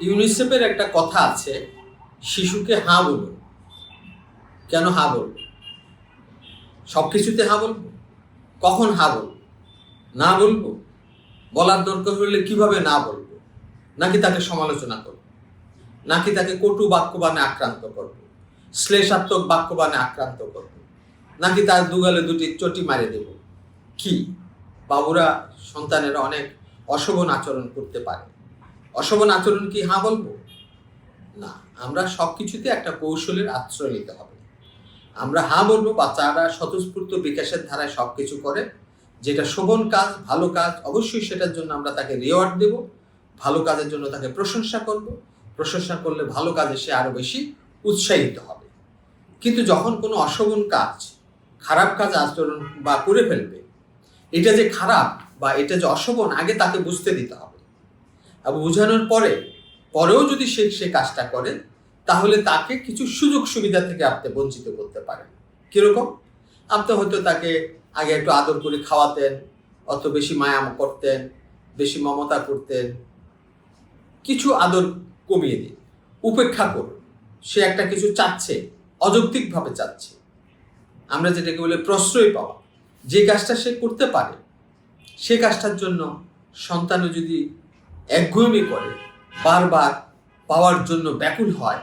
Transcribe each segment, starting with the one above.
ইউনিসেফের একটা কথা আছে, শিশুকে হাঁ বলুন। কেন হাঁ বলব সব কিছুতে হাঁ বলব? কখন হাঁ বলব? না বলব? বলার দরকার হলে কীভাবে না বলব? নাকি তাকে সমালোচনা করব? নাকি তাকে কটু বাক্যবানে আক্রান্ত করব? শ্লেষাত্মক বাক্যবানে আক্রান্ত করব? নাকি তার দুগালে দুটি চটি মারে দেব? কি? বাবুরা সন্তানেরা অনেক অশোভন আচরণ করতে পারে। অশোভন আচরণ কি হ্যাঁ বলব? না, আমরা সব কিছুতে একটা কৌশলের আশ্রয় নিতে হবে। আমরা হ্যাঁ বলব, বাচ্চারা স্বতঃস্ফূর্ত বিকাশের ধারায় সব কিছু করে। যেটা শোভন কাজ, ভালো কাজ, অবশ্যই সেটার জন্য আমরা তাকে রিওয়ার্ড দেব। ভালো কাজের জন্য তাকে প্রশংসা করব। প্রশংসা করলে ভালো কাজে সে আরও বেশি উৎসাহিত হবে। কিন্তু যখন কোনো অশোভন কাজ, খারাপ কাজ আচরণ বা করে ফেলবে, এটা যে খারাপ বা এটা যে অশোভন, আগে তাকে বুঝতে দিতে হবে। এবং বোঝানোর পরে, পরেও যদি সে সে কাজটা করে, তাহলে তাকে কিছু সুযোগ সুবিধা থেকে আপনি বঞ্চিত করতে পারেন। কীরকম? আপনি হয়তো তাকে আগে একটু আদর করে খাওয়াতেন, অত বেশি মায়াম করতেন, বেশি মমতা করতেন। কিছু আদর কমিয়ে দিন, উপেক্ষা করুন। সে একটা কিছু চাচ্ছে, অযৌক্তিকভাবে চাচ্ছে। আমরা যেটাকে বলে প্রশ্রয় পাওয়া, যে কাজটা সে করতে পারে, সে কাজটার জন্য সন্তানও যদি একগুয়েমি করে, বারবার পাওয়ার জন্য ব্যাকুল হয়,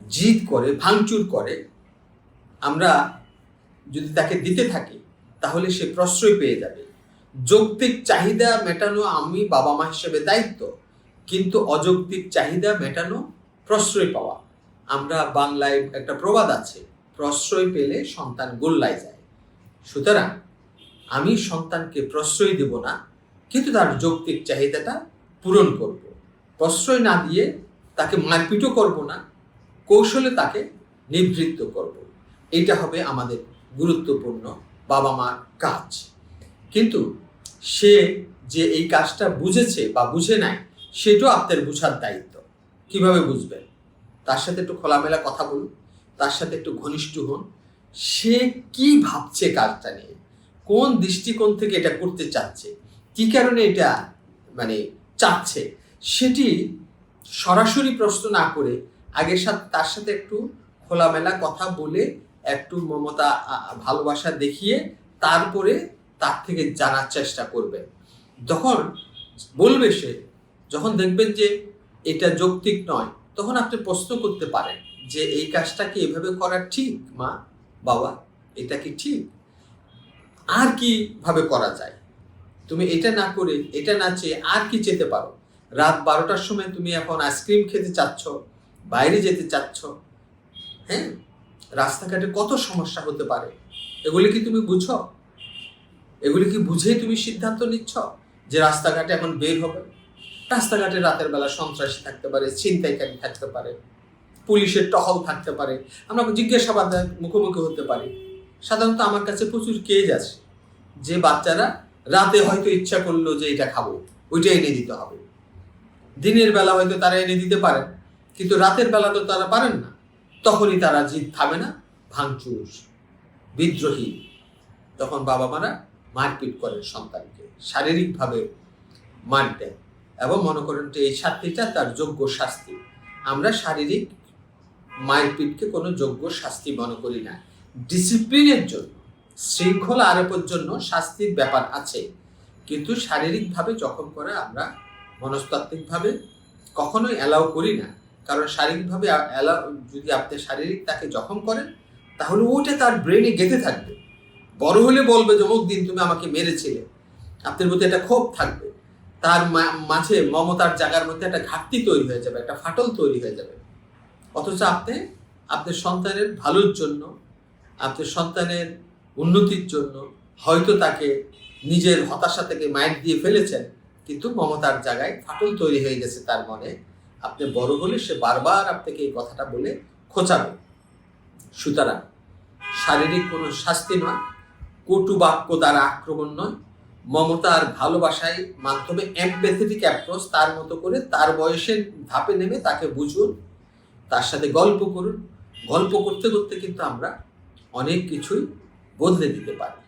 জিদ করে, ভাঙচুর করে। আমরা যদি তাকে দিতে থাকি, তাহলে সে প্রশ্রয় পেয়ে যাবে। যৌক্তিক চাহিদা মেটানো আমি বাবা মা হিসেবে দায়িত্ব, কিন্তু অযৌক্তিক চাহিদা মেটানো প্রশ্রয় পাওয়া। আমরা বাংলায় একটা প্রবাদ আছে, প্রশ্রয় পেলে সন্তান গোল্লায় যায়। সুতরাং আমি সন্তানকে প্রশ্রয় দেব না কিন্তু তার যৌক্তিক চাহিদাটা পূরণ করব। প্রশ্রয় না দিয়ে তাকে মারপিটও করব না, কৌশলে তাকে নিবৃত্ত করব। এটা হবে আমাদের গুরুত্বপূর্ণ বাবা মার কাজ। কিন্তু সে যে এই কাজটা বুঝেছে বা বুঝে নাই, সেটাও আপনার বুঝার দায়িত্ব। কীভাবে বুঝবেন? তার সাথে একটু খোলামেলা কথা বলুন, তার সাথে একটু ঘনিষ্ঠ হন। সে কি ভাবছে কাজটা নিয়ে? কোন দৃষ্টিকোণ থেকে এটা করতে চাচ্ছে? কি কারণে এটা মানে চাচ্ছে? সেটি সরাসরি প্রশ্ন না করে আগের সাথে তার সাথে একটু খোলামেলা কথা বলে, একটু মমতা ভালোবাসা দেখিয়ে তারপরে তার থেকে জানার চেষ্টা করবে। তখন বলবে সে, যখন দেখবেন যে এটা যৌক্তিক নয়, তখন আপনি প্রশ্ন করতে পারেন যে, এই কাজটা কি এভাবে করা ঠিক, মা? বাবা, এটা কি ঠিক? আর কি ভাবে করা যায়? তুমি এটা না করে, এটা না চেয়ে আর কি চেতে পারো? রাত বারোটার সময় তুমি এখন আইসক্রিম খেতে চাচ্ছ, বাইরে যেতে চাচ্ছ হ্যাঁ? রাস্তাঘাটে কত সমস্যা হতে পারে? এগুলি কি তুমি বুঝো এগুলি কি বুঝেই তুমি সিদ্ধান্ত নিচ্ছ যে রাস্তাঘাটে এখন বের হবে? রাস্তাঘাটে রাতের বেলা সন্ত্রাসী থাকতে পারে, ছিনতাইকারী থাকতে পারে, পুলিশের টহল থাকতে পারে, আমরা জিজ্ঞাসাবাদের মুখোমুখি হতে পারি। সাধারণত আমার কাছে প্রচুর কেজ আছে যে বাচ্চারা রাতে হয়তো ইচ্ছা করল যে এটা খাব, ওইটা এনে দিতে হবে। দিনের বেলা হয়তো তারা এনে দিতে পারেন কিন্তু রাতের বেলা তো তারা পারেন না। তখনই তারা জিদ থামে না, ভাঙচুর, বিদ্রোহী। তখন বাবা মারা মারপিট করেন সন্তানকে, শারীরিকভাবে মার দেন এবং মনে করেন যে এই শাস্তিটা তার যোগ্য শাস্তি। আমরা শারীরিক মারপিটকে কোনো যোগ্য শাস্তি মনে করি না। ডিসিপ্লিনের জন্য শৃঙ্খলা আরোপের জন্য শাস্তির ব্যাপার আছে। কিন্তু শারীরিকভাবে জখম করা আমরা মনস্তাত্ত্বিকভাবে কখনোই অ্যালাউ করি না। কারণ শারীরিকভাবে অ্যালাউ যদি আপনি শারীরিক তাকে জখম করেন, তাহলে ওটা তার ব্রেনে গেঁথে থাকবে। বড় হলে বলবে যে দিন তুমি আমাকে মেরেছিলে। আপনার মধ্যে একটা ক্ষোভ থাকবে। তার মাঝে মমতার জায়গার মধ্যে একটা ঘাটতি তৈরি হয়ে যাবে, একটা ফাটল তৈরি হয়ে যাবে। অথচ আপনি, আপনার সন্তানের ভালোর জন্য, আপনার সন্তানের উন্নতির জন্য হয়তো তাকে নিজের হতাশা থেকে মাইন্ড দিয়ে ফেলেছেন, কিন্তু মমতার জায়গায় ফাটল তৈরি হয়ে গেছে তার মনে। আপনি বড় হলে সে বারবার আপনাকে এই কথাটা বলে খোঁচাবে। সুতরাং শারীরিক কোনো শাস্তি নয়, কটু বাক্য দ্বারা আক্রমণ নয়। মমতার ভালোবাসায় মাধ্যমে এমপ্যাথেটিক অ্যাপ্রোচ তার মতো করে তার বয়সের ধাপে নেমে তাকে বুঝুন, তার সাথে গল্প করুন। গল্প করতে করতে কিন্তু আমরা অনেক কিছুই বদলে দিতে পারি।